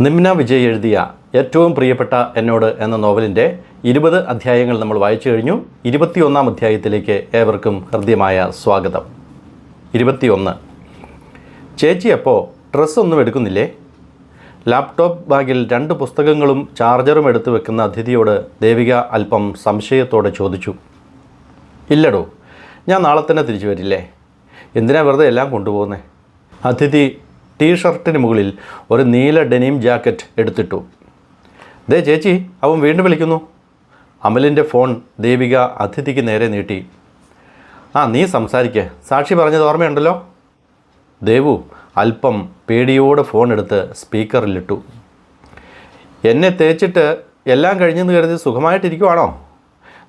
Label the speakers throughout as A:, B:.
A: നിമ്ന വിജയ് എഴുതിയ ഏറ്റവും പ്രിയപ്പെട്ട എന്നോട് എന്ന നോവലിന്റെ ഇരുപത് അധ്യായങ്ങൾ നമ്മൾ വായിച്ചു കഴിഞ്ഞു. ഇരുപത്തിയൊന്നാം അധ്യായത്തിലേക്ക് ഏവർക്കും ഹൃദ്യമായ സ്വാഗതം. ഇരുപത്തിയൊന്ന്. ചേച്ചി അപ്പോൾ ഡ്രസ്സൊന്നും എടുക്കുന്നില്ലേ? ലാപ്ടോപ്പ് ബാഗിൽ രണ്ട് പുസ്തകങ്ങളും ചാർജറും എടുത്തു വെക്കുന്ന അതിഥിയോട് ദേവിക അല്പം സംശയത്തോടെ ചോദിച്ചു. ഇല്ലടോ ഞാൻ നാളെ തന്നെ തിരിച്ചു വരില്ലേ? എന്തിനാ വെറുതെ എല്ലാം കൊണ്ടുപോകുന്നത് അതിഥി ടീ ഷർട്ടിന് മുകളിൽ ഒരു നീല ഡെനിം ജാക്കറ്റ് എടുത്തിട്ടു. ദേ ചേച്ചി അവൻ വീണ്ടും വിളിക്കുന്നു. അമലിന്റെ ഫോൺ ദേവിക അതിഥിക്ക് നേരെ നീട്ടി. ആ നീ സംസാരിക്കേ. സാക്ഷി പറഞ്ഞത് ഓർമ്മയുണ്ടല്ലോ? ദേവു അല്പം പേടിയോടെ ഫോൺ എടുത്ത് സ്പീക്കറിലിട്ടു. എന്നെ തേച്ചിട്ട് എല്ലാം കഴിഞ്ഞെന്ന് കരുതി സുഖമായിട്ടിരിക്കുവാണോ?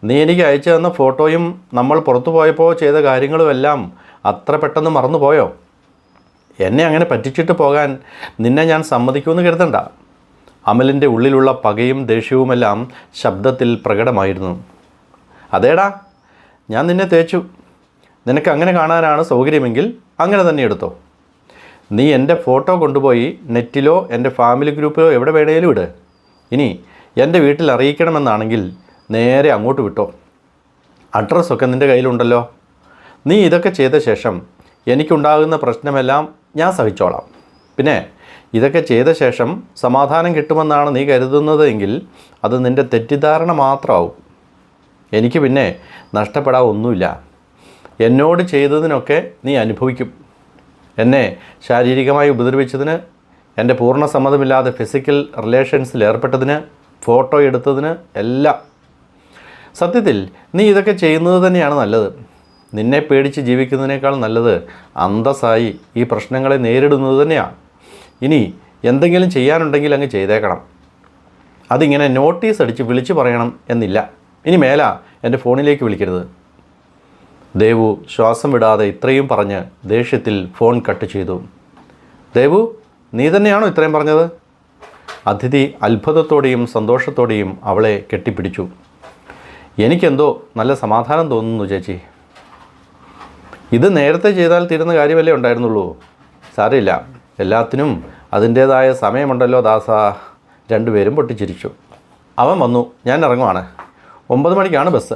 A: നീ എനിക്ക് അയച്ചു തന്ന ഫോട്ടോയും നമ്മൾ പുറത്തു പോയപ്പോൾ ചെയ്ത കാര്യങ്ങളുമെല്ലാം അത്ര പെട്ടെന്ന് മറന്നുപോയോ? എന്നെ അങ്ങനെ പറ്റിച്ചിട്ട് പോകാൻ നിന്നെ ഞാൻ സമ്മതിക്കുമെന്ന് കരുതണ്ട. അമലിന്റെ ഉള്ളിലുള്ള പകയും ദേഷ്യവുമെല്ലാം ശബ്ദത്തിൽ പ്രകടമായിരുന്നു. അതേടാ ഞാൻ നിന്നെ തേച്ചു. നിനക്ക് അങ്ങനെ കാണാനാണ് സൗകര്യമെങ്കിൽ അങ്ങനെ തന്നെ എടുത്തോ. നീ എന്റെ ഫോട്ടോ കൊണ്ടുപോയി നെറ്റിലോ എന്റെ ഫാമിലി ഗ്രൂപ്പിലോ എവിടെ വേണേലും ഇട്. ഇനി എന്റെ വീട്ടിൽ അറിയിക്കണമെന്നാണെങ്കിൽ നേരെ അങ്ങോട്ട് വിട്ടോ. അഡ്രസ്സൊക്കെ നിന്റെ കയ്യിലുണ്ടല്ലോ. നീ ഇതൊക്കെ ചെയ്ത ശേഷം എനിക്കുണ്ടാകുന്ന പ്രശ്നമെല്ലാം ഞാൻ സഹിച്ചോളാം. പിന്നെ ഇതൊക്കെ ചെയ്ത ശേഷം സമാധാനം കിട്ടുമെന്നാണ് നീ കരുതുന്നത് എങ്കിൽ അത് നിന്റെ തെറ്റിദ്ധാരണ മാത്രമാവും. എനിക്ക് പിന്നെ നഷ്ടപ്പെടാൻ ഒന്നുമില്ല എന്നോട് ചെയ്തതിനൊക്കെ നീ അനുഭവിക്കും. എന്നെ ശാരീരികമായി ഉപദ്രവിച്ചതിന് എന്റെ പൂർണ സമ്മതമില്ലാതെ ഫിസിക്കൽ റിലേഷൻസിൽ ഏർപ്പെട്ടതിന് ഫോട്ടോ എടുത്തതിന് എല്ലാം. സത്യത്തിൽ നീ ഇതൊക്കെ ചെയ്യുന്നത് തന്നെയാണ് നല്ലത്. നിന്നെ പേടിച്ച് ജീവിക്കുന്നതിനേക്കാൾ നല്ലത് അന്തസ്സായി ഈ പ്രശ്നങ്ങളെ നേരിടുന്നത് തന്നെയാണ്. ഇനി എന്തെങ്കിലും ചെയ്യാനുണ്ടെങ്കിൽ അങ്ങ് ചെയ്തേക്കണം. അതിങ്ങനെ നോട്ടീസ് അടിച്ച് വിളിച്ചു പറയണം എന്നില്ല. ഇനി മേല എന്റെ ഫോണിലേക്ക് വിളിക്കരുത്. ദേവു ശ്വാസം വിടാതെ ഇത്രയും പറഞ്ഞ് ദേഷ്യത്തിൽ ഫോൺ കട്ട് ചെയ്തു. ദേവു നീ തന്നെയാണോ ഇത്രയും പറഞ്ഞത്? അതിഥി അത്ഭുതത്തോടെയും സന്തോഷത്തോടെയും അവളെ കെട്ടിപ്പിടിച്ചു. എനിക്കെന്തോ നല്ല സമാധാനം തോന്നുന്നു ചേച്ചി. ഇത് നേരത്തെ ചെയ്താൽ തീരുന്ന കാര്യമല്ലേ ഉണ്ടായിരുന്നുള്ളൂ. സാരമില്ല. എല്ലാത്തിനും അതിന്റേതായ സമയമുണ്ടല്ലോ ദാസ. രണ്ടുപേരും പൊട്ടിച്ചിരിച്ചു. അവൻ വന്നു. ഞാൻ ഇറങ്ങുവാണ്. ഒമ്പത് മണിക്കാണ് ബസ്.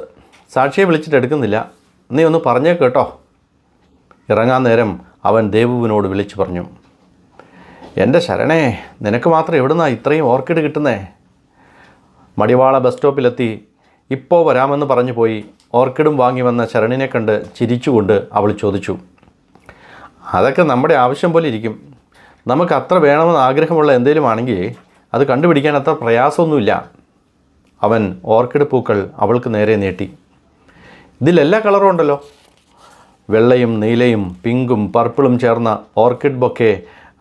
A: സാക്ഷിയെ വിളിച്ചിട്ട് എടുക്കുന്നില്ല. നീ ഒന്ന് പറഞ്ഞേ കേട്ടോ. ഇറങ്ങാൻ നേരം അവൻ ദേവുവിനോട് വിളിച്ചു പറഞ്ഞു. എന്റെ ശരണേ നിനക്ക് മാത്രം എവിടുന്നാണ് ഇത്രയും ഓർക്കിഡ് കിട്ടുന്നേ? മടിവാള ബസ് സ്റ്റോപ്പിലെത്തി ഇപ്പോൾ വരാമെന്ന് പറഞ്ഞു പോയി ഓർക്കിഡും വാങ്ങി വന്ന ശരണിനെ കണ്ട് ചിരിച്ചുകൊണ്ട് അവൾ ചോദിച്ചു അതൊക്കെ നമ്മുടെ ആവശ്യം പോലെ ഇരിക്കും. നമുക്ക് അത്ര വേണമെന്ന് ആഗ്രഹമുള്ള എന്തെങ്കിലും ആണെങ്കിൽ അത് കണ്ടുപിടിക്കാൻ അത്ര പ്രയാസമൊന്നുമില്ല. അവൻ ഓർക്കിഡ് പൂക്കൾ അവൾക്ക് നേരെ നീട്ടി ഇതിലെല്ലാ കളറും ഉണ്ടല്ലോ. വെള്ളയും നീലയും പിങ്കും പർപ്പിളും ചേർന്ന ഓർക്കിഡ് ബൊക്കെ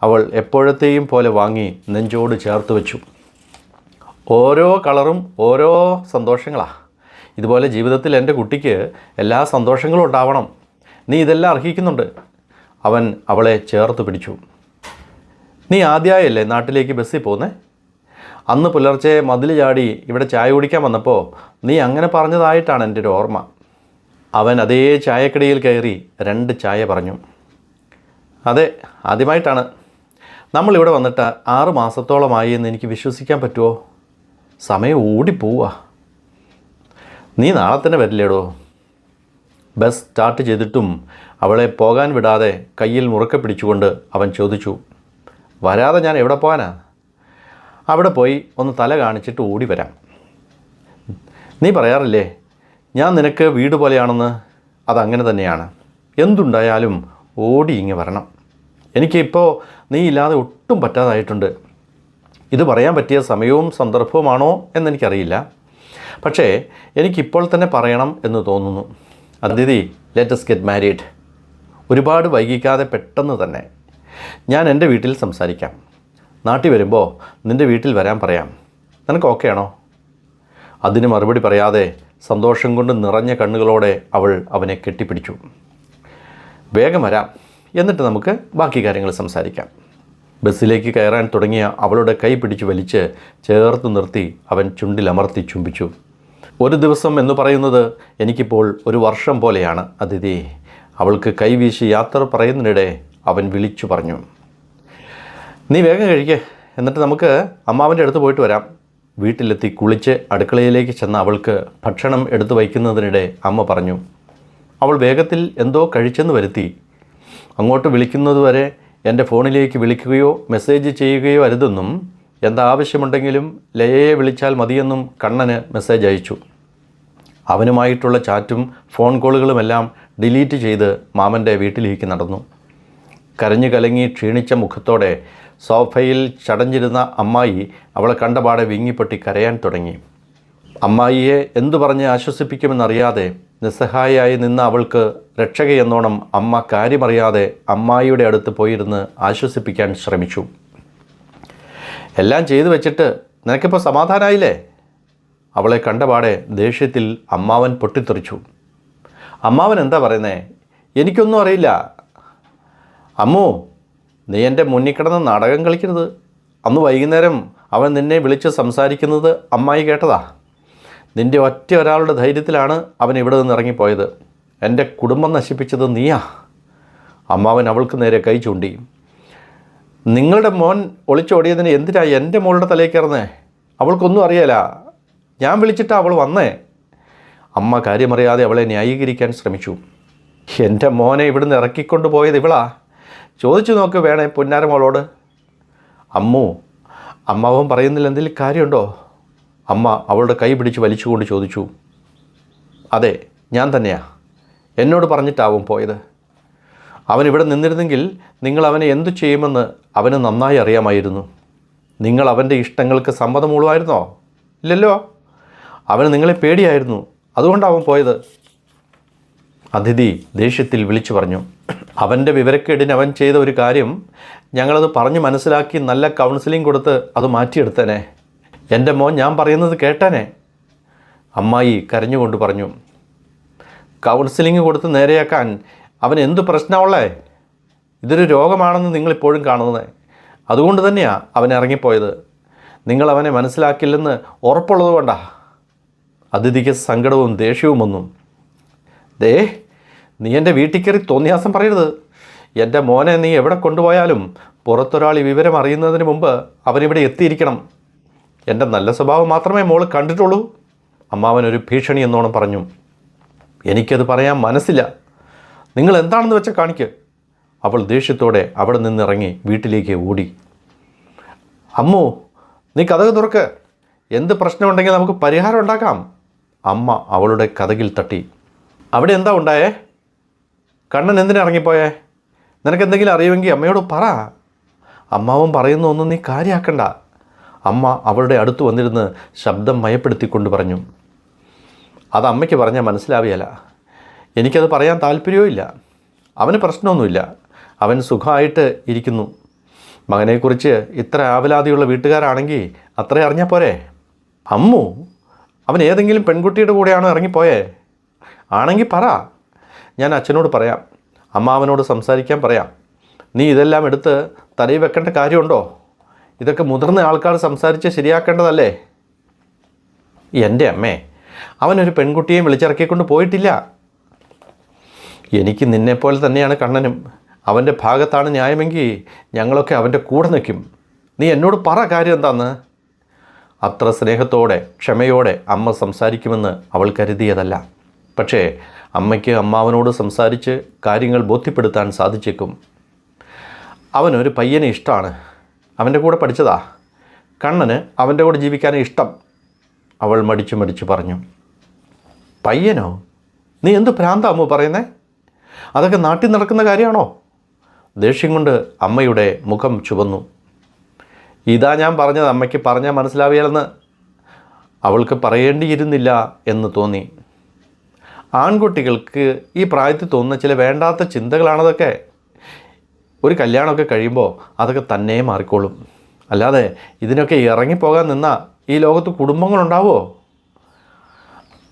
A: അവൾ എപ്പോഴത്തെയും പോലെ വാങ്ങി നെഞ്ചോട് ചേർത്ത് വെച്ചു. ഓരോ കളറും ഓരോ സന്തോഷങ്ങളാണ് ഇതുപോലെ ജീവിതത്തിൽ എന്റെ കുട്ടിക്ക് എല്ലാ സന്തോഷങ്ങളും ഉണ്ടാവണം. നീ ഇതെല്ലാം അർഹിക്കുന്നുണ്ട്. അവൻ അവളെ ചേർത്ത് പിടിച്ചു. നീ ആദ്യമായല്ലേ നാട്ടിലേക്ക് ബസ്സിൽ പോകുന്നേ അന്ന് പുലർച്ചെ മതിൽ ചാടി ഇവിടെ ചായ കുടിക്കാൻ വന്നപ്പോൾ നീ അങ്ങനെ പറഞ്ഞതായിട്ടാണ് എന്റെ ഒരു ഓർമ്മ. അവൻ അതേ ചായക്കടയിൽ കയറി രണ്ട് ചായ പറഞ്ഞു. അതെ ആദ്യമായിട്ടാണ്. നമ്മളിവിടെ വന്നിട്ട് ആറ് മാസത്തോളമായി എന്ന് എനിക്ക് വിശ്വസിക്കാൻ പറ്റുമോ സമയം ഓടിപ്പോവാ. നീ നാളെ തന്നെ വരില്ലേടോ? ബസ് സ്റ്റാർട്ട് ചെയ്തിട്ടും അവളെ പോകാൻ വിടാതെ കയ്യിൽ മുറുക്കെ പിടിച്ചുകൊണ്ട് അവൻ ചോദിച്ചു വരാതെ ഞാൻ എവിടെ പോകാനാ അവിടെ പോയി ഒന്ന് തല കാണിച്ചിട്ട് ഓടി വരാം. നീ പറയാറില്ലേ ഞാൻ നിനക്ക് വീട് പോലെയാണെന്ന്? അതങ്ങനെ തന്നെയാണ്. എന്തുണ്ടായാലും ഓടി ഇങ്ങ് വരണം. എനിക്കിപ്പോൾ നീ ഇല്ലാതെ ഒട്ടും പറ്റാതായിട്ടുണ്ട്. ഇത് പറയാൻ പറ്റിയ സമയവും സന്ദർഭവുമാണോ എന്നെനിക്കറിയില്ല പക്ഷേ എനിക്കിപ്പോൾ തന്നെ പറയണം എന്ന് തോന്നുന്നു. അതിഥി ലെറ്റസ് ഗെറ്റ് മാരീഡ് ഒരുപാട് വൈകിക്കാതെ പെട്ടെന്ന് തന്നെ. ഞാൻ എന്റെ വീട്ടിൽ സംസാരിക്കാം. നാട്ടിൽ വരുമ്പോൾ നിന്റെ വീട്ടിൽ വരാൻ പറയാം. നിനക്ക് ഓക്കെ ആണോ? അതിന് മറുപടി പറയാതെ സന്തോഷം കൊണ്ട് നിറഞ്ഞ കണ്ണുകളോടെ അവൾ അവനെ കെട്ടിപ്പിടിച്ചു. വേഗം വരാം. എന്നിട്ട് നമുക്ക് ബാക്കി കാര്യങ്ങൾ സംസാരിക്കാം. ബസ്സിലേക്ക് കയറാൻ തുടങ്ങിയ അവളുടെ കൈ പിടിച്ച് വലിച്ച് ചേർത്ത് നിർത്തി അവൻ ചുണ്ടിലമർത്തി ചുംബിച്ചു. ഒരു ദിവസം എന്ന് പറയുന്നത് എനിക്കിപ്പോൾ ഒരു വർഷം പോലെയാണ് അതിഥി. അവൾക്ക് കൈവീശി യാത്ര പറയുന്നതിനിടെ അവൻ വിളിച്ചു പറഞ്ഞു. നീ വേഗം കഴിക്കേ എന്നിട്ട് നമുക്ക് അമ്മാവന്റെ അടുത്ത് പോയിട്ട് വരാം. വീട്ടിലെത്തി കുളിച്ച് അടുക്കളയിലേക്ക് ചെന്ന അവൾക്ക് ഭക്ഷണം എടുത്തു വയ്ക്കുന്നതിനിടെ അമ്മ പറഞ്ഞു അവൾ വേഗത്തിൽ എന്തോ കഴിച്ചെന്ന് വരുത്തി. അങ്ങോട്ട് വിളിക്കുന്നതുവരെ എന്റെ ഫോണിലേക്ക് വിളിക്കുകയോ മെസ്സേജ് ചെയ്യുകയോ അരുതെന്നും എന്താവശ്യമുണ്ടെങ്കിലും ലയയെ വിളിച്ചാൽ മതിയെന്നും കണ്ണന് മെസ്സേജ് അയച്ചു. അവനുമായിട്ടുള്ള ചാറ്റും ഫോൺ കോളുകളുമെല്ലാം ഡിലീറ്റ് ചെയ്ത് മാമന്റെ വീട്ടിലേക്ക് നടന്നു. കരഞ്ഞു കലങ്ങി ക്ഷീണിച്ച മുഖത്തോടെ സോഫയിൽ ചടഞ്ഞിരുന്ന അമ്മായി അവളെ കണ്ടപാടെ വിങ്ങിപ്പൊട്ടി കരയാൻ തുടങ്ങി. അമ്മായിയെ എന്തു പറഞ്ഞ് ആശ്വസിപ്പിക്കുമെന്നറിയാതെ നിസ്സഹായയായി നിന്ന അവൾക്ക് രക്ഷകയെന്നോണം അമ്മ കാര്യമറിയാതെ അമ്മായിയുടെ അടുത്ത് പോയിരുന്ന് ആശ്വസിപ്പിക്കാൻ ശ്രമിച്ചു. എല്ലാം ചെയ്തു വെച്ചിട്ട് നിനക്കിപ്പോൾ സമാധാനമായില്ലേ അവളെ കണ്ടപാടെ ദേഷ്യത്തിൽ അമ്മാവൻ പൊട്ടിത്തെറിച്ചു. അമ്മാവൻ എന്താ പറയുന്നേ? എനിക്കൊന്നും അറിയില്ല. അമ്മു നീ എന്റെ മുന്നിൽ കിടന്ന് നാടകം കളിക്കരുത്. അന്ന് വൈകുന്നേരം അവൻ നിന്നെ വിളിച്ച് സംസാരിക്കുന്നത് അമ്മായി കേട്ടതാ. നിന്റെ ഒറ്റ ഒരാളുടെ ധൈര്യത്തിലാണ് അവൻ ഇവിടെ നിന്ന് ഇറങ്ങിപ്പോയത്. എന്റെ കുടുംബം നശിപ്പിച്ചത് നീയാ. അമ്മാവൻ അവൾക്ക് നേരെ കൈ ചൂണ്ടി. നിങ്ങളുടെ മോൻ ഒളിച്ചോടിയതിന് എന്തിനാ എന്റെ മോളുടെ തലയിൽ കയറുന്നേ? അവൾക്കൊന്നും അറിയാല ഞാൻ വിളിച്ചിട്ട് അവൾ വന്നേ. അമ്മ കാര്യമറിയാതെ അവളെ ന്യായീകരിക്കാൻ ശ്രമിച്ചു. എന്റെ മോനെ ഇവിടുന്ന് ഇറക്കിക്കൊണ്ട് പോയത് ഇവളാ. ചോദിച്ചു നോക്ക് വേണേ പൊന്നാരമോളോട്. അമ്മു അമ്മാവൻ പറയുന്നില്ല എന്തെങ്കിലും കാര്യമുണ്ടോ? അമ്മ അവളുടെ കൈ പിടിച്ച് വലിച്ചുകൊണ്ട് ചോദിച്ചു. അതെ ഞാൻ തന്നെയാ. എന്നോട് പറഞ്ഞിട്ടാവും പോയത്. അവൻ ഇവിടെ നിന്നിരുന്നെങ്കിൽ നിങ്ങൾ അവനെ എന്തു ചെയ്യുമെന്ന് അവന് നന്നായി അറിയാമായിരുന്നു. നിങ്ങൾ അവന്റെ ഇഷ്ടങ്ങൾക്ക് സമ്മതമുള്ളായിരുന്നോ ഇല്ലല്ലോ. അവന് നിങ്ങളെ പേടിയായിരുന്നു. അതുകൊണ്ടാവും പോയത്. അതിഥി ദേഷ്യത്തിൽ വിളിച്ചു പറഞ്ഞു. അവന്റെ വിവരക്കേടിന് അവൻ ചെയ്ത ഒരു കാര്യം ഞങ്ങളത് പറഞ്ഞു മനസ്സിലാക്കി നല്ല കൗൺസിലിംഗ് കൊടുത്ത് അത് മാറ്റിയെടുത്തേനെ. എന്റെ മോൻ ഞാൻ പറയുന്നത് കേട്ടേനെ. അമ്മായി കരഞ്ഞുകൊണ്ട് പറഞ്ഞു. കൗൺസിലിംഗ് കൊടുത്ത് നേരെയാക്കാൻ അവൻ എന്ത് പ്രശ്നമുള്ളേ ഇതൊരു രോഗമാണെന്ന് നിങ്ങളിപ്പോഴും കാണുന്നത്. അതുകൊണ്ട് തന്നെയാണ് അവൻ ഇറങ്ങിപ്പോയത്. നിങ്ങളവനെ മനസ്സിലാക്കില്ലെന്ന് ഉറപ്പുള്ളത് കൊണ്ടാ. അതിഥിക്ക് സങ്കടവും ദേഷ്യവും വന്നു ദേ നീ എന്റെ വീട്ടിൽ കയറി തോന്നിയാസം പറയരുത്. എന്റെ മോനെ നീ എവിടെ കൊണ്ടുപോയാലും പുറത്തൊരാൾ ഈ വിവരം അറിയുന്നതിന് മുമ്പ് അവനിവിടെ എത്തിയിരിക്കണം. എന്റെ നല്ല സ്വഭാവം മാത്രമേ മോൾ കണ്ടിട്ടുള്ളൂ. അമ്മാവൻ ഒരു ഭീഷണി എന്നോണം പറഞ്ഞു. എനിക്കത് പറയാൻ മനസ്സില്ല. നിങ്ങൾ എന്താണെന്ന് വെച്ചാൽ കാണിക്ക്. അവൾ ദേഷ്യത്തോടെ അവിടെ നിന്നിറങ്ങി വീട്ടിലേക്ക് ഓടി. അമ്മു നീ കഥക തുറക്ക്. എന്ത് പ്രശ്നമുണ്ടെങ്കിൽ നമുക്ക് പരിഹാരം ഉണ്ടാക്കാം. അമ്മ അവളുടെ കഥകിൽ തട്ടി. അവിടെ എന്താ ഉണ്ടായേ? കണ്ണൻ എന്തിനാ ഇറങ്ങിപ്പോയേ? നിനക്ക് എന്തെങ്കിലും അറിയുമെങ്കിൽ അമ്മയോട് പറ. അമ്മാവൻ പറയുന്ന ഒന്നും നീ കാര്യമാക്കണ്ട അമ്മ അവളുടെ അടുത്ത് വന്നിരുന്ന് ശബ്ദം മയപ്പെടുത്തിക്കൊണ്ട് പറഞ്ഞു. അത് അമ്മയ്ക്ക് പറഞ്ഞാൽ മനസ്സിലാവുകയില്ല എനിക്കത് പറയാൻ താല്പര്യവും ഇല്ല. അവന് പ്രശ്നമൊന്നുമില്ല. അവൻ സുഖമായിട്ട് ഇരിക്കുന്നു. മകനെക്കുറിച്ച് ഇത്ര ആവലാതിയുള്ള വീട്ടുകാരാണെങ്കിൽ അത്ര അറിഞ്ഞാൽ പോരെ? അമ്മു അവൻ ഏതെങ്കിലും പെൺകുട്ടിയുടെ കൂടെയാണോ ഇറങ്ങിപ്പോയേ? ആണെങ്കിൽ പറ. ഞാൻ അച്ഛനോട് പറയാം. അമ്മാവനോട് സംസാരിക്കാൻ പറയാം. നീ ഇതെല്ലാം എടുത്ത് തലയിൽ വെക്കേണ്ട കാര്യമുണ്ടോ? ഇതൊക്കെ മുതിർന്ന ആൾക്കാർ സംസാരിച്ച് ശരിയാക്കേണ്ടതല്ലേ? എന്റെ അമ്മേ അവനൊരു പെൺകുട്ടിയെയും വിളിച്ചിറക്കിക്കൊണ്ട് പോയിട്ടില്ല. എനിക്ക് നിന്നെപ്പോലെ തന്നെയാണ് കണ്ണനും. അവന്റെ ഭാഗത്താണ് ന്യായമെങ്കിൽ ഞങ്ങളൊക്കെ അവന്റെ കൂടെ നിൽക്കും. നീ എന്നോട് പറ കാര്യം എന്താന്ന്. അത്ര സ്നേഹത്തോടെ ക്ഷമയോടെ അമ്മ സംസാരിക്കുമെന്ന് അവൾ കരുതിയതല്ല. പക്ഷേ അമ്മയ്ക്ക് അമ്മാവനോട് സംസാരിച്ച് കാര്യങ്ങൾ ബോധ്യപ്പെടുത്താൻ സാധിച്ചേക്കും. അവനൊരു പയ്യനെ ഇഷ്ടമാണ്. അവന്റെ കൂടെ പഠിച്ചതാ. കണ്ണന് അവന്റെ കൂടെ ജീവിക്കാൻ ഇഷ്ടം. അവൾ മടിച്ചു മടിച്ചു പറഞ്ഞു. പയ്യനോ? നീ എന്ത് ഭ്രാന്ത അമ്മ പറയുന്നേ? അതൊക്കെ നാട്ടിൽ നടക്കുന്ന കാര്യമാണോ? ദേഷ്യം കൊണ്ട് അമ്മയുടെ മുഖം ചുവന്നു. ഇതാ ഞാൻ പറഞ്ഞത് അമ്മയ്ക്ക് പറഞ്ഞാൽ മനസ്സിലാവില്ലെന്ന്. അവൾക്ക് പറയേണ്ടിയിരുന്നില്ല എന്ന് തോന്നി. ആൺകുട്ടികൾക്ക് ഈ പ്രായത്തിൽ തോന്നുന്ന ചില വേണ്ടാത്ത ചിന്തകളാണതൊക്കെ. ഒരു കല്യാണമൊക്കെ കഴിയുമ്പോൾ അതൊക്കെ തന്നെ മാറിക്കോളും. അല്ലാതെ ഇതിനൊക്കെ ഇറങ്ങിപ്പോകാൻ നിന്ന ഈ ലോകത്ത് കുടുംബങ്ങളുണ്ടാവോ?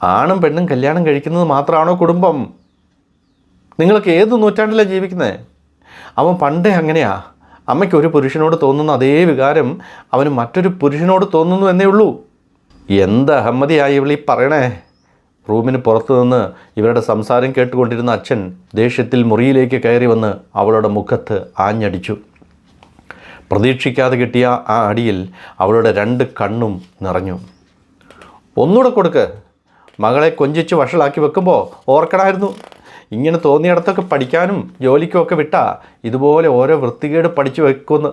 A: ആണും പെണ്ണും കല്യാണം കഴിക്കുന്നത് മാത്രമാണോ കുടുംബം? നിങ്ങൾക്ക് ഏത് നൂറ്റാണ്ടിലാണ് ജീവിക്കുന്നത് അവൻ പണ്ടേ അങ്ങനെയാ. അമ്മയ്ക്ക് ഒരു പുരുഷനോട് തോന്നുന്ന അതേ വികാരം അവന് മറ്റൊരു പുരുഷനോട് തോന്നുന്നു എന്നേ ഉള്ളൂ. എന്ത് അഹമ്മതിയായി ഇവളീ പറയണേ? റൂമിന് പുറത്തുനിന്ന് ഇവരുടെ സംസാരം കേട്ടുകൊണ്ടിരുന്ന അച്ഛൻ ദേഷ്യത്തിൽ മുറിയിലേക്ക് കയറി വന്ന് അവളുടെ മുഖത്ത് ആഞ്ഞടിച്ചു. പ്രതീക്ഷിക്കാതെ കിട്ടിയ ആ അടിയിൽ അവളുടെ രണ്ട് കണ്ണും നിറഞ്ഞു. ഒന്നുകൂടെ കൊടുക്ക്. മകളെ കൊഞ്ചിച്ച് വഷളാക്കി വെക്കുമ്പോൾ ഓർക്കണമായിരുന്നു ഇങ്ങനെ തോന്നിയിടത്തൊക്കെ പഠിക്കാനും ജോലിക്കുമൊക്കെ വിട്ടാ ഇതുപോലെ ഓരോ വൃത്തികേട് പഠിച്ചു വെക്കുമെന്ന്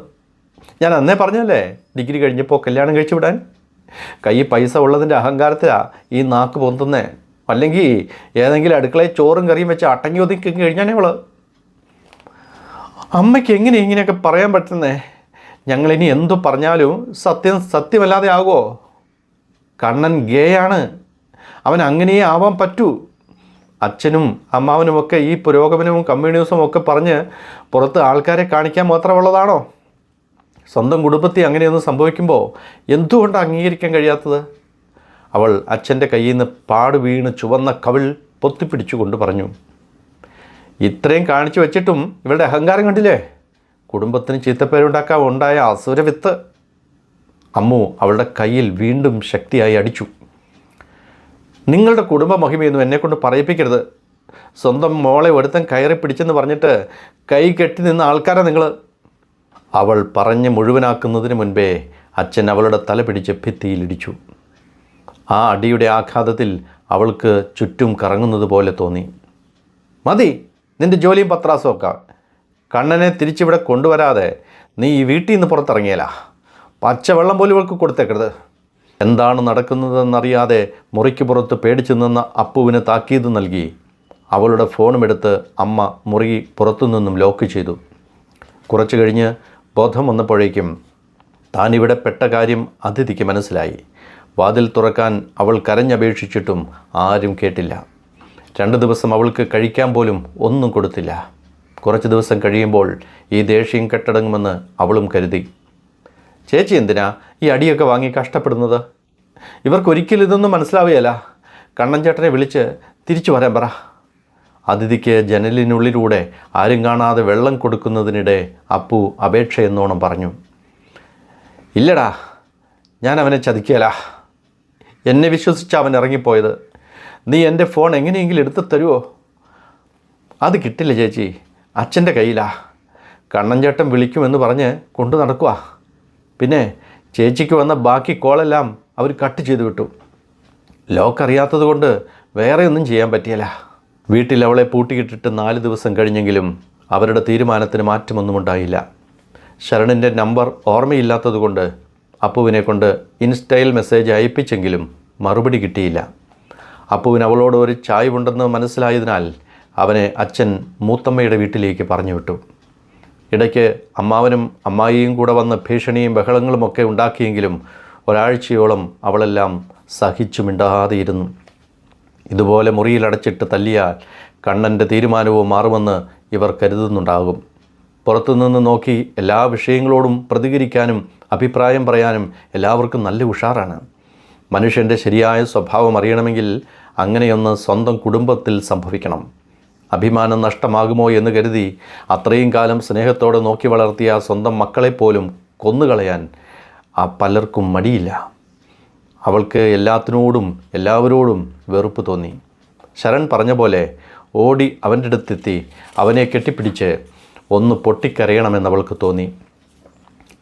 A: ഞാൻ അന്നേ പറഞ്ഞല്ലേ ഡിഗ്രി കഴിഞ്ഞപ്പോൾ കല്യാണം കഴിച്ചു വിടാൻ? കൈ പൈസ ഉള്ളതിന്റെ അഹങ്കാരത്തിലാണ് ഈ നാക്ക് പൊന്തുന്നേ. അല്ലെങ്കിൽ ഏതെങ്കിലും അടുക്കളയിൽ ചോറും കറിയും വെച്ച് അട്ടങ്ങി ഒതുക്കി കഴിഞ്ഞാൽ അവൾ അമ്മയ്ക്ക് എങ്ങനെ ഇങ്ങനെയൊക്കെ പറയാൻ പറ്റുന്നേ? ഞങ്ങളിനി എന്തു പറഞ്ഞാലും സത്യം സത്യമല്ലാതെ ആകുമോ കണ്ണൻ ഗേയാണ്. അവൻ അങ്ങനെയേ ആവാൻ പറ്റൂ. അച്ഛനും അമ്മാവനുമൊക്കെ ഈ പുരോഗമനവും കമ്മ്യൂണിസവും ഒക്കെ പറഞ്ഞ് പുറത്ത് ആൾക്കാരെ കാണിക്കാൻ മാത്രമുള്ളതാണോ? സ്വന്തം കുടുംബത്തിൽ അങ്ങനെയൊന്നും സംഭവിക്കുമ്പോൾ എന്തുകൊണ്ട് അംഗീകരിക്കാൻ കഴിയാത്തത്? അവൾ അച്ഛന്റെ കയ്യിൽ നിന്ന് പാട് വീണ് ചുവന്ന കവിൾ പൊത്തിപ്പിടിച്ചുകൊണ്ട് പറഞ്ഞു. ഇത്രയും കാണിച്ചു വച്ചിട്ടും ഇവളുടെ അഹങ്കാരം കണ്ടില്ലേ? കുടുംബത്തിന് ചീത്തപ്പേരുണ്ടാക്കാൻ ഉണ്ടായ അസുരവിത്ത്. അമ്മു അവളുടെ കയ്യിൽ വീണ്ടും ശക്തിയായി അടിച്ചു. നിങ്ങളുടെ കുടുംബ മഹിമയൊന്നും എന്നെക്കൊണ്ട് പറയിപ്പിക്കരുത്. സ്വന്തം മോളെ ഒരുത്തൻ കയറി പിടിച്ചെന്ന് പറഞ്ഞിട്ട് കൈ കെട്ടി നിന്ന ആൾക്കാരെ നിങ്ങൾ. അവൾ പറഞ്ഞ് മുഴുവനാക്കുന്നതിന് മുൻപേ അച്ഛൻ അവളുടെ തല പിടിച്ച് ഭിത്തിയിലിടിച്ചു ആ അടിയുടെ ആഘാതത്തിൽ അവൾക്ക് ചുറ്റും കറങ്ങുന്നത് പോലെ തോന്നി. മതി നിന്റെ ജോലിയും പത്രാസും കണ്ണനെ തിരിച്ചിവിടെ കൊണ്ടുവരാതെ നീ ഈ വീട്ടിൽ നിന്ന് പുറത്തിറങ്ങിയല്ല പച്ചവെള്ളം പോലും ഇവൾക്ക് കൊടുത്തേക്കരുത്. എന്താണ് നടക്കുന്നതെന്നറിയാതെ മുറിക്ക് പുറത്ത് പേടിച്ചു നിന്ന അപ്പുവിന് താക്കീത് നൽകി. അവളുടെ ഫോണുമെടുത്ത് അമ്മ മുറി പുറത്തുനിന്നും ലോക്ക് ചെയ്തു. കുറച്ചു കഴിഞ്ഞ് ബോധം വന്നപ്പോഴേക്കും താനിവിടെ പെട്ട കാര്യം അതിഥിക്ക് മനസ്സിലായി. വാതിൽ തുറക്കാൻ അവൾ കരഞ്ഞപേക്ഷിച്ചിട്ടും ആരും കേട്ടില്ല. രണ്ട് ദിവസം അവൾക്ക് കഴിക്കാൻ പോലും ഒന്നും കൊടുത്തില്ല. കുറച്ച് ദിവസം കഴിയുമ്പോൾ ഈ ദേഷ്യം കെട്ടടങ്ങുമെന്ന് അവളും കരുതി. ചേച്ചി എന്തിനാ ഈ അടിയൊക്കെ വാങ്ങി കഷ്ടപ്പെടുന്നത്? ഇവർക്കൊരിക്കലും ഇതൊന്നും മനസ്സിലാവുകയല്ല. കണ്ണൻ ചേട്ടനെ വിളിച്ച് തിരിച്ചു വരാൻ പറ. അതിഥിക്ക് ജനലിനുള്ളിലൂടെ ആരും കാണാതെ വെള്ളം കൊടുക്കുന്നതിനിടെ അപ്പു അപേക്ഷ എന്നോണം പറഞ്ഞു. ഇല്ലടാ ഞാൻ അവനെ ചതിക്കല. എന്നെ വിശ്വസിച്ച് അവൻ ഇറങ്ങിപ്പോയത്. നീ എന്റെ ഫോൺ എങ്ങനെയെങ്കിലും എടുത്തു തരുമോ അത് കിട്ടില്ല ചേച്ചി. അച്ഛന്റെ കയ്യിലാ. കണ്ണൻ ചേട്ടൻ വിളിക്കുമെന്ന് പറഞ്ഞ് കൊണ്ടു നടക്കുക പിന്നെ ചേച്ചിക്ക് വന്ന ബാക്കി കോളെല്ലാം അവർ കട്ട് ചെയ്ത് വിട്ടു. ലോക്ക് അറിയാത്തത് കൊണ്ട് വേറെ ഒന്നും ചെയ്യാൻ പറ്റിയല്ല. വീട്ടിൽ അവളെ പൂട്ടിയിട്ടിട്ട് നാല് ദിവസം കഴിഞ്ഞെങ്കിലും അവരുടെ തീരുമാനത്തിന് മാറ്റമൊന്നും ഉണ്ടായില്ല. ശരണിന്റെ നമ്പർ ഓർമ്മയില്ലാത്തതുകൊണ്ട് അപ്പുവിനെ കൊണ്ട് ഇൻസ്റ്റയിൽ മെസ്സേജ് അയപ്പിച്ചെങ്കിലും മറുപടി കിട്ടിയില്ല. അപ്പുവിന് അവളോട് ഒരു ചായവുണ്ടെന്ന് മനസ്സിലായതിനാൽ അവനെ അച്ഛൻ മൂത്തമ്മയുടെ വീട്ടിലേക്ക് പറഞ്ഞു വിട്ടു. ഇടയ്ക്ക് അമ്മാവനും അമ്മായിയും കൂടെ വന്ന് ഭീഷണിയും ബഹളങ്ങളുമൊക്കെ ഉണ്ടാക്കിയെങ്കിലും ഒരാഴ്ചയോളം അവളെല്ലാം സഹിച്ചു മിണ്ടാതെയിരുന്നു ഇതുപോലെ മുറിയിലടച്ചിട്ട് തല്ലിയാൽ കണ്ണന്റെ തീരുമാനവും മാറുമെന്ന് ഇവർ കരുതുന്നുണ്ടാകും. പുറത്തുനിന്ന് നോക്കി എല്ലാ വിഷയങ്ങളോടും പ്രതികരിക്കാനും അഭിപ്രായം പറയാനും എല്ലാവർക്കും നല്ല ഉഷാറാണ്. മനുഷ്യന്റെ ശരിയായ സ്വഭാവം അറിയണമെങ്കിൽ അങ്ങനെയൊന്ന് സ്വന്തം കുടുംബത്തിൽ സംഭവിക്കണം. അഭിമാനം നഷ്ടമാകുമോ എന്ന് കരുതി അത്രയും കാലം സ്നേഹത്തോടെ നോക്കി വളർത്തിയ സ്വന്തം മക്കളെപ്പോലും കൊന്നുകളയാൻ ആ പലർക്കും മടിയില്ല. അവൾക്ക് എല്ലാത്തിനോടും എല്ലാവരോടും വെറുപ്പ് തോന്നി. ശരൺ പറഞ്ഞ പോലെ ഓടി അവന്റെ അടുത്തെത്തി അവനെ കെട്ടിപ്പിടിച്ച് ഒന്ന് പൊട്ടിക്കരയണമെന്ന് അവൾക്ക് തോന്നി.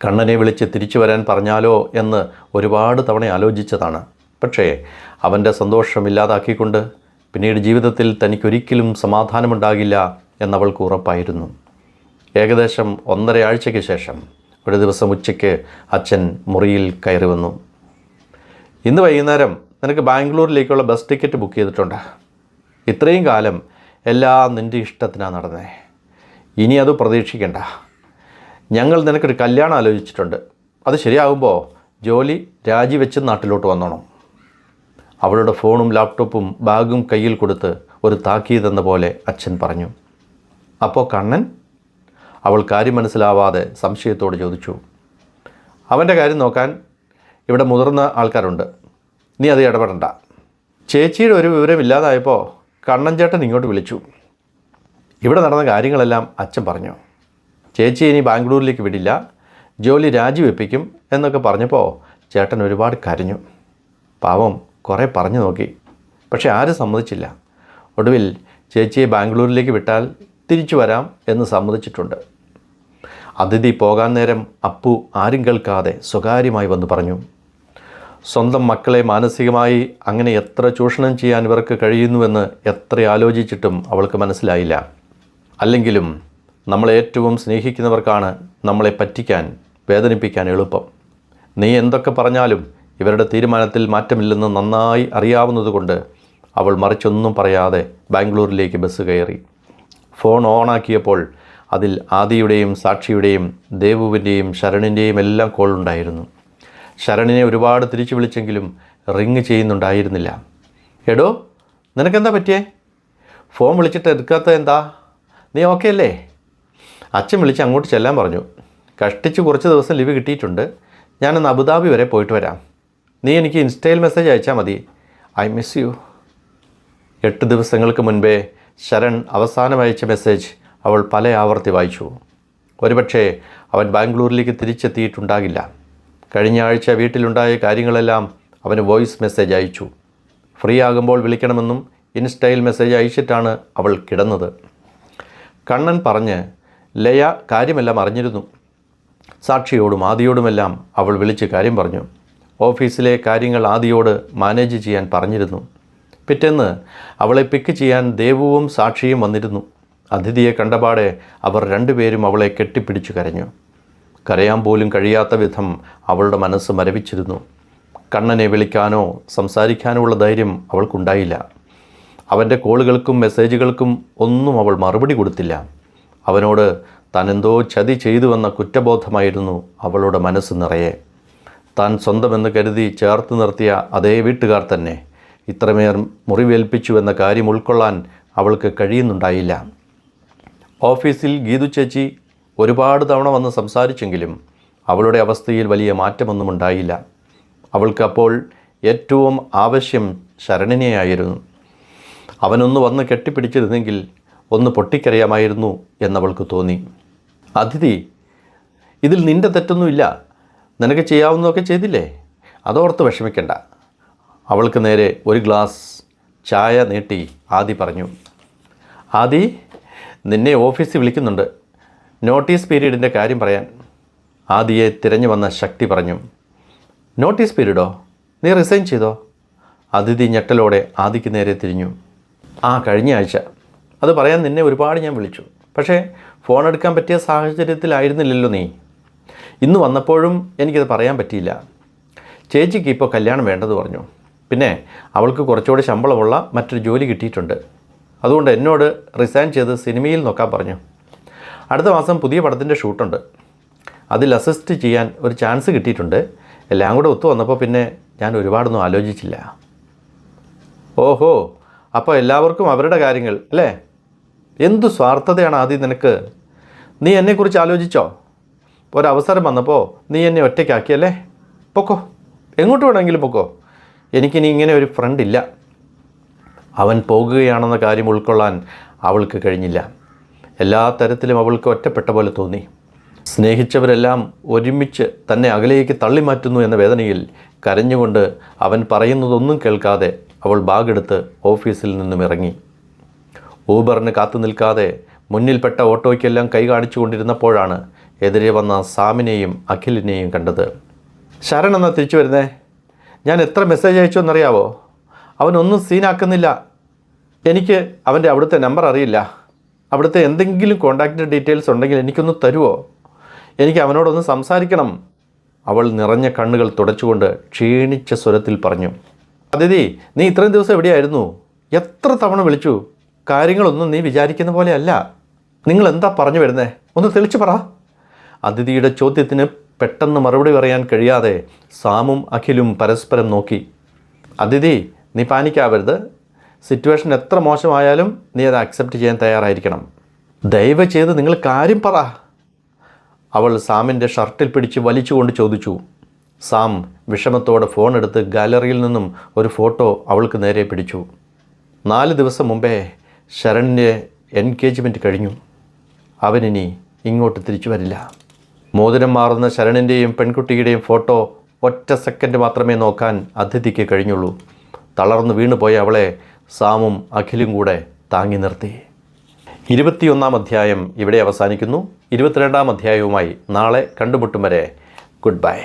A: കണ്ണനെ വിളിച്ച് തിരിച്ചു വരാൻ പറഞ്ഞാലോ എന്ന് ഒരുപാട് തവണ ആലോചിച്ചതാണ്. പക്ഷേ അവന്റെ സന്തോഷമില്ലാതാക്കിക്കൊണ്ട് പിന്നീട് ജീവിതത്തിൽ തനിക്കൊരിക്കലും സമാധാനമുണ്ടാകില്ല എന്നവൾക്ക് ഉറപ്പായിരുന്നു. ഏകദേശം ഒന്നര ആഴ്ചയ്ക്ക് ശേഷം ഒരു ദിവസം ഉച്ചയ്ക്ക് അച്ഛൻ മുറിയിൽ കയറി വന്നു. ഇന്ന് വൈകുന്നേരം നിനക്ക് ബാംഗ്ലൂരിലേക്കുള്ള ബസ് ടിക്കറ്റ് ബുക്ക് ചെയ്തിട്ടുണ്ട്. ഇത്രയും കാലം എല്ലാം നിന്റെ ഇഷ്ടത്തിനാണ് നടന്നേ. ഇനി അത് പ്രതീക്ഷിക്കണ്ട. ഞങ്ങൾ നിനക്കൊരു കല്യാണം ആലോചിച്ചിട്ടുണ്ട്. അത് ശരിയാകുമ്പോൾ ജോലി രാജിവെച്ച് നാട്ടിലോട്ട് വന്നോണം. അവളുടെ ഫോണും ലാപ്ടോപ്പും ബാഗും കയ്യിൽ കൊടുത്ത് ഒരു താക്കീതെന്ന പോലെ അച്ഛൻ പറഞ്ഞു. അപ്പോൾ കണ്ണൻ? അവൾ കാര്യം മനസ്സിലാവാതെ സംശയത്തോട് ചോദിച്ചു. അവന്റെ കാര്യം നോക്കാൻ ഇവിടെ മുതിർന്ന ആൾക്കാരുണ്ട്. നീ അത് ഇടപെടണ്ട. ചേച്ചിയുടെ ഒരു വിവരം ഇല്ലാതായപ്പോൾ കണ്ണൻ ചേട്ടൻ ഇങ്ങോട്ട് വിളിച്ചു. ഇവിടെ നടന്ന കാര്യങ്ങളെല്ലാം അച്ഛൻ പറഞ്ഞു. ചേച്ചി ഇനി ബാംഗ്ലൂരിലേക്ക് വിടില്ല. ജോലി രാജിവെപ്പിക്കും എന്നൊക്കെ പറഞ്ഞപ്പോൾ ചേട്ടൻ ഒരുപാട് കരഞ്ഞു. പാവം കുറേ പറഞ്ഞു നോക്കി. പക്ഷേ ആരും സമ്മതിച്ചില്ല. ഒടുവിൽ ചേച്ചിയെ ബാംഗ്ലൂരിലേക്ക് വിട്ടാൽ തിരിച്ചു വരാം എന്ന് സമ്മതിച്ചിട്ടുണ്ട്. അതിഥി പോകാൻ നേരം അപ്പു ആരും കേൾക്കാതെ സ്വകാര്യമായി വന്ന് പറഞ്ഞു. സ്വന്തം മക്കളെ മാനസികമായി അങ്ങനെ എത്ര ചൂഷണം ചെയ്യാൻ ഇവർക്ക് കഴിയുന്നുവെന്ന് എത്ര ആലോചിച്ചിട്ടും അവൾക്ക് മനസ്സിലായില്ല. അല്ലെങ്കിലും നമ്മളെ ഏറ്റവും സ്നേഹിക്കുന്നവർക്കാണ് നമ്മളെ പറ്റിക്കാൻ വേദനിപ്പിക്കാൻ എളുപ്പം. നീ എന്തൊക്കെ പറഞ്ഞാലും ഇവരുടെ തീരുമാനത്തിൽ മാറ്റമില്ലെന്ന് നന്നായി അറിയാവുന്നതുകൊണ്ട് അവൾ മറിച്ചൊന്നും പറയാതെ ബാംഗ്ലൂരിലേക്ക് ബസ് കയറി. ഫോൺ ഓണാക്കിയപ്പോൾ അതിൽ ആദിയുടെയും സാക്ഷിയുടെയും ദേവുവിന്റെയും ശരണിന്റെയും എല്ലാം കോൾ ഉണ്ടായിരുന്നു. ശരണിനെ ഒരുപാട് തിരിച്ചു വിളിച്ചെങ്കിലും റിങ് ചെയ്യുന്നുണ്ടായിരുന്നില്ല. എടോ നിനക്കെന്താ പറ്റിയേ? ഫോൺ വിളിച്ചിട്ട് എടുക്കാത്ത എന്താ? നീ ഓക്കെ അല്ലേ? അച്ഛൻ വിളിച്ച് അങ്ങോട്ട് ചെല്ലാൻ പറഞ്ഞു. കഷ്ടിച്ച് കുറച്ച് ദിവസം ലീവ് കിട്ടിയിട്ടുണ്ട്. ഞാനൊന്ന് അബുദാബി വരെ പോയിട്ട് വരാം. നീ എനിക്ക് ഇൻസ്റ്റയിൽ മെസ്സേജ് അയച്ചാൽ മതി. ഐ മിസ് യു എട്ട് ദിവസങ്ങൾക്ക് മുൻപേ ശരൺ അവസാനം അയച്ച മെസ്സേജ് അവൾ പല ആവർത്തി വായിച്ചു. ഒരുപക്ഷെ അവൻ ബാംഗ്ലൂരിലേക്ക് തിരിച്ചെത്തിയിട്ടുണ്ടാകില്ല. കഴിഞ്ഞ ആഴ്ച വീട്ടിലുണ്ടായ കാര്യങ്ങളെല്ലാം അവന് വോയിസ് മെസ്സേജ് അയച്ചു. ഫ്രീ ആകുമ്പോൾ വിളിക്കണമെന്നും ഇൻസ്റ്റയിൽ മെസ്സേജ് അയച്ചിട്ടാണ് അവൾ കിടന്നത്. കണ്ണൻ പറഞ്ഞ് ലയ കാര്യമെല്ലാം അറിഞ്ഞിരുന്നു. സാക്ഷിയോടും ആദിയോടുമെല്ലാം അവൾ വിളിച്ച് കാര്യം പറഞ്ഞു. ഓഫീസിലെ കാര്യങ്ങൾ ആദിയോട് മാനേജ് ചെയ്യാൻ പറഞ്ഞിരുന്നു. പിറ്റേന്ന് അവളെ പിക്ക് ചെയ്യാൻ ദേവുവും സാക്ഷിയും വന്നിരുന്നു. അതിഥിയെ കണ്ടപാടെ അവർ രണ്ടുപേരും അവളെ കെട്ടിപ്പിടിച്ചു കരഞ്ഞു. കരയാൻ പോലും കഴിയാത്ത വിധം അവളുടെ മനസ്സ് മരവിച്ചിരുന്നു. കണ്ണനെ വിളിക്കാനോ സംസാരിക്കാനോ ഉള്ള ധൈര്യം അവൾക്കുണ്ടായില്ല. അവന്റെ കോളുകൾക്കും മെസ്സേജുകൾക്കും ഒന്നും അവൾ മറുപടി കൊടുത്തില്ല. അവനോട് താൻ എന്തോ ചതി ചെയ്തുവെന്ന കുറ്റബോധമായിരുന്നു അവളുടെ മനസ്സ് നിറയെ. താൻ സ്വന്തമെന്ന് കരുതി ചേർത്ത് നിർത്തിയ അതേ വീട്ടുകാർ തന്നെ. ഇത്രമേർ മുറിവേൽപ്പിച്ചുവെന്ന കാര്യം ഉൾക്കൊള്ളാൻ അവൾക്ക് കഴിയുന്നുണ്ടായില്ല. ഓഫീസിൽ ഗീതു ചേച്ചി ഒരുപാട് തവണ വന്ന് സംസാരിച്ചെങ്കിലും അവളുടെ അവസ്ഥയിൽ വലിയ മാറ്റമൊന്നും ഉണ്ടായില്ല. അവൾക്കപ്പോൾ ഏറ്റവും ആവശ്യം ശരണിനെയായിരുന്നു അവനൊന്ന് വന്ന് കെട്ടിപ്പിടിച്ചിരുന്നെങ്കിൽ ഒന്ന് പൊട്ടിക്കരയാമായിരുന്നു എന്നവൾക്ക് തോന്നി. അതിഥി ഇതിൽ നിന്റെ തെറ്റൊന്നുമില്ല. നിനക്ക് ചെയ്യാവുന്നതൊക്കെ ചെയ്തില്ലേ? അതോർത്ത് വിഷമിക്കണ്ട. അവൾക്ക് നേരെ ഒരു ഗ്ലാസ് ചായ നീട്ടി ആദി പറഞ്ഞു. ആദി നിന്നെ ഓഫീസിൽ വിളിക്കുന്നുണ്ട്. നോട്ടീസ് പീരീഡിന്റെ കാര്യം പറയാൻ. ആദിയെ തിരഞ്ഞു വന്ന ശക്തി പറഞ്ഞു. നോട്ടീസ് പീരീഡോ? നീ റിസൈൻ ചെയ്തോ? അതിഥി ഞെട്ടലോടെ ആദിക്ക് നേരെ തിരിഞ്ഞു. ആ കഴിഞ്ഞ ആഴ്ച. അത് പറയാൻ നിന്നെ ഒരുപാട് ഞാൻ വിളിച്ചു. പക്ഷേ ഫോൺ എടുക്കാൻ പറ്റിയ സാഹചര്യത്തിലായിരുന്നില്ലല്ലോ നീ. ഇന്ന് വന്നപ്പോഴും എനിക്കത് പറയാൻ പറ്റിയില്ല. ചേച്ചിക്ക് ഇപ്പോൾ കല്യാണം വേണ്ടത് പറഞ്ഞു. പിന്നെ അവൾക്ക് കുറച്ചുകൂടി ശമ്പളമുള്ള മറ്റൊരു ജോലി കിട്ടിയിട്ടുണ്ട്. അതുകൊണ്ട് എന്നോട് റിസൈൻ ചെയ്ത് സിനിമയിൽ നോക്കാൻ പറഞ്ഞു. അടുത്ത മാസം പുതിയ പടത്തിന്റെ ഷൂട്ടുണ്ട്. അതിൽ അസിസ്റ്റ് ചെയ്യാൻ ഒരു ചാൻസ് കിട്ടിയിട്ടുണ്ട്. എല്ലാം കൂടെ ഒത്തു വന്നപ്പോൾ പിന്നെ ഞാൻ ഒരുപാടൊന്നും ആലോചിച്ചില്ല. ഓഹോ അപ്പോൾ എല്ലാവർക്കും അവരുടെ കാര്യങ്ങൾ അല്ലേ? എന്തു സ്വാർത്ഥതയാണ് ആദ്യം നിനക്ക്? നീ എന്നെക്കുറിച്ച് ആലോചിച്ചോ? ഒരവസരം വന്നപ്പോൾ നീ എന്നെ ഒറ്റയ്ക്കാക്കിയല്ലേ പൊക്കോ. എങ്ങോട്ട് വേണമെങ്കിലും പൊക്കോ. എനിക്കിനി ഇങ്ങനെ ഒരു ഫ്രണ്ട് ഇല്ല. അവൻ പോകുകയാണെന്ന കാര്യം ഉൾക്കൊള്ളാൻ അവൾക്ക് കഴിഞ്ഞില്ല. എല്ലാ തരത്തിലും അവൾക്ക് ഒറ്റപ്പെട്ട പോലെ തോന്നി. സ്നേഹിച്ചവരെല്ലാം ഒരുമിച്ച് തന്നെ അകലേക്ക് തള്ളിമാറ്റുന്നു എന്ന വേദനയിൽ കരഞ്ഞുകൊണ്ട് അവൻ പറയുന്നതൊന്നും കേൾക്കാതെ അവൾ ബാഗെടുത്ത് ഓഫീസിൽ നിന്നും ഇറങ്ങി. ഊബറിന് കാത്തു നിൽക്കാതെ മുന്നിൽപ്പെട്ട ഓട്ടോയ്ക്കെല്ലാം കൈ കാണിച്ചു കൊണ്ടിരുന്നപ്പോഴാണ് എതിരെ വന്ന സാമിനെയും അഖിലിനെയും കണ്ടത്. ശരൺ എന്നാ തിരിച്ചു വരുന്നേ? ഞാൻ എത്ര മെസ്സേജ് അയച്ചു എന്നറിയാവോ? അവനൊന്നും സീനാക്കുന്നില്ല എനിക്ക് അവന്റെ അവിടുത്തെ നമ്പർ അറിയില്ല. അവിടുത്തെ എന്തെങ്കിലും കോണ്ടാക്റ്റ് ഡീറ്റെയിൽസ് ഉണ്ടെങ്കിൽ എനിക്കൊന്ന് തരുമോ എനിക്ക് അവനോടൊന്ന് സംസാരിക്കണം. അവൾ നിറഞ്ഞ കണ്ണുകൾ തുടച്ചുകൊണ്ട് ക്ഷീണിച്ച സ്വരത്തിൽ പറഞ്ഞു. അതിഥി നീ ഇത്രയും ദിവസം എവിടെയായിരുന്നു? എത്ര തവണ വിളിച്ചു? കാര്യങ്ങളൊന്നും നീ വിചാരിക്കുന്ന പോലെയല്ല നിങ്ങൾ എന്താ പറഞ്ഞു വരുന്നേ? ഒന്ന് തെളിച്ചു പറ. അതിഥിയുടെ ചോദ്യത്തിന് പെട്ടെന്ന് മറുപടി പറയാൻ കഴിയാതെ സാമും അഖിലും പരസ്പരം നോക്കി. അതിഥി നീ പാനിക്കാവരുത്. സിറ്റുവേഷൻ എത്ര മോശമായാലും നീ അത് അക്സെപ്റ്റ് ചെയ്യാൻ തയ്യാറായിരിക്കണം. ദയവ് ചെയ്ത് നിങ്ങൾ കാര്യം പറ. അവൾ സാമിന്റെ ഷർട്ടിൽ പിടിച്ച് വലിച്ചുകൊണ്ട് ചോദിച്ചു. സാം വിഷമത്തോടെ ഫോൺ എടുത്ത് ഗാലറിയിൽ നിന്നും ഒരു ഫോട്ടോ അവൾക്ക് നേരെ പിടിച്ചു. നാല് ദിവസം മുമ്പേ ശരണിന്റെ എൻഗേജ്മെന്റ് കഴിഞ്ഞു. അവനിനി ഇങ്ങോട്ട് തിരിച്ചു വരില്ല. മോതിരം മാറുന്ന ശരണിന്റെയും പെൺകുട്ടിയുടെയും ഫോട്ടോ ഒറ്റ സെക്കൻഡ് മാത്രമേ നോക്കാൻ അതിഥിക്ക് കഴിഞ്ഞുള്ളൂ. തളർന്നു വീണുപോയ അവളെ സാമും അഖിലും കൂടെ താങ്ങി നിർത്തി. ഇരുപത്തിയൊന്നാം അധ്യായം ഇവിടെ അവസാനിക്കുന്നു. ഇരുപത്തിരണ്ടാം അധ്യായവുമായി നാളെ കണ്ടുമുട്ടും വരെ. Good bye